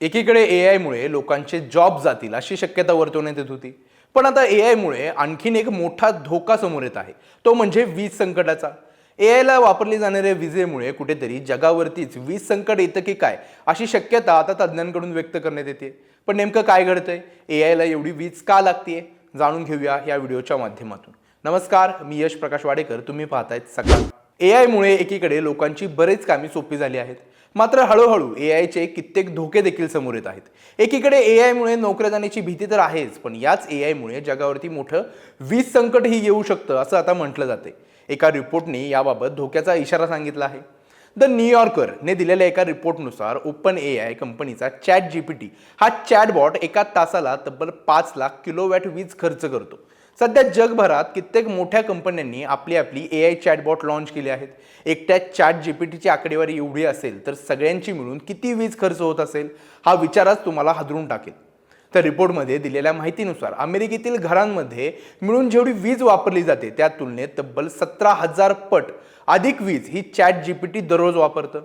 एकीकडे ए आयमुळे लोकांचे जॉब जातील अशी शक्यता वर्तवण्यात येत होती. पण आता ए आयमुळे आणखीन एक मोठा धोका समोर येत आहे. तो म्हणजे वीज संकटाचा. ए आयला वापरली जाणाऱ्या विजेमुळे कुठेतरी जगावरतीच वीज संकट येतं की काय अशी शक्यता आता तज्ज्ञांकडून व्यक्त करण्यात येते. पण नेमकं काय घडतंय? ए आयला एवढी वीज का लागते जाणून घेऊया या व्हिडिओच्या माध्यमातून. नमस्कार मी यश प्रकाश वाडेकर. तुम्ही पाहतायत सकाळ. ए आयमुळे एकीकडे लोकांची बरेच कामे सोपी झाली आहेत. मात्र हळूहळू ए आयचे कित्येक धोके देखील समोर येत आहेत. एकीकडे ए आयमुळे नोकऱ्या जाण्याची भीती तर आहेच पण याच ए आयमुळे जगावरती मोठं वीज संकटही येऊ शकतं असं आता म्हटलं जाते एका रिपोर्टने याबाबत धोक्याचा इशारा सांगितला आहे. द न्यूयॉर्करने दिलेल्या एका रिपोर्टनुसार ओपन ए आय कंपनीचा चॅट जीपीटी हा चॅटबॉट एका तासाला तब्बल पाच लाख किलोवॅट वीज खर्च करतो. सध्या जगभरात कित्येक मोठ्या कंपन्यांनी आपली आपली ए आय चॅटबॉट लॉन्च केली आहेत. एकट्या चॅट जी पी टीची आकडेवारी एवढी असेल तर सगळ्यांची मिळून किती वीज खर्च होत असेल हा विचारच तुम्हाला हादरून टाकेल. तर रिपोर्टमध्ये दिलेल्या माहितीनुसार अमेरिकेतील घरांमध्ये मिळून जेवढी वीज वापरली जाते त्या तुलनेत तब्बल सतरा हजार पट अधिक वीज ही चॅट जी पी टी दररोज वापरतं.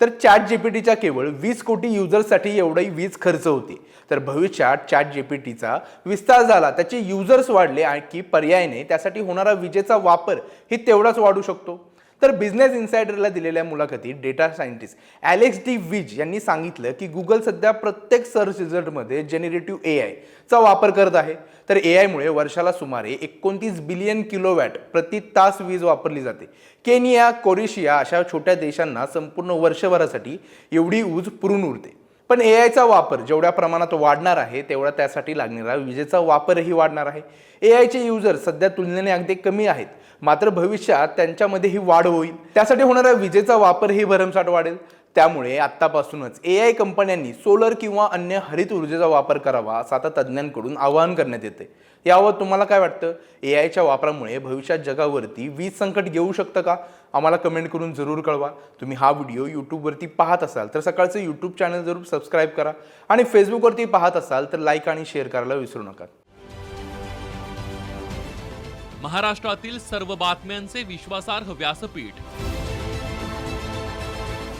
तर चॅट जीपीटीच्या केवळ वीस कोटी युजर्ससाठी एवढी वीज खर्च होती. तर भविष्यात चॅट जीपीटीचा विस्तार झाला त्याचे युजर्स वाढले आणखी पर्यायाने त्यासाठी होणारा विजेचा वापर ही तेवढाच वाढू शकतो. तर बिझनेस इन्सायडरला दिलेल्या मुलाखतीत डेटा सायंटिस्ट ॲलेक्स डी विज यांनी सांगितलं की गुगल सध्या प्रत्येक सर्च रिझल्टमध्ये जेनेरेटिव्ह ए आयचा वापर करत आहे. तर ए आयमुळे वर्षाला सुमारे एकोणतीस बिलियन किलोवॅट प्रति तास वीज वापरली जाते. केनिया कोरेशिया अशा छोट्या देशांना संपूर्ण वर्षभरासाठी एवढी ऊज पुरून उरते. पण ए आयचा वापर जेवढ्या प्रमाणात वाढणार आहे तेवढा त्यासाठी लागणारा विजेचा वापरही वाढणार आहे. ए आयचे युजर सध्या तुलनेने अगदी कमी आहेत. मात्र भविष्यात त्यांच्यामध्ये ही वाढ होईल. त्यासाठी होणारा विजेचा वापरही भरमसाठ वाढेल. त्यामुळे आत्तापासूनच ए आय कंपन्यांनी सोलर किंवा अन्य हरित ऊर्जेचा वापर करावा असं आता तज्ज्ञांकडून आवाहन करण्यात येते यावर तुम्हाला काय वाटतं? ए आयच्या वापरामुळे भविष्यात जगावरती वीज संकट येऊ शकतं का? आम्हाला कमेंट करून जरूर कळवा. तुम्ही हा व्हिडिओ यूट्यूबवरती पाहत असाल तर सकाळचं यूट्यूब चॅनल जरूर सबस्क्राईब करा आणि फेसबुकवरती पाहत असाल तर लाईक आणि शेअर करायला विसरू नका. महाराष्ट्रातील सर्व बातम्यांचे विश्वासार्ह व्यासपीठ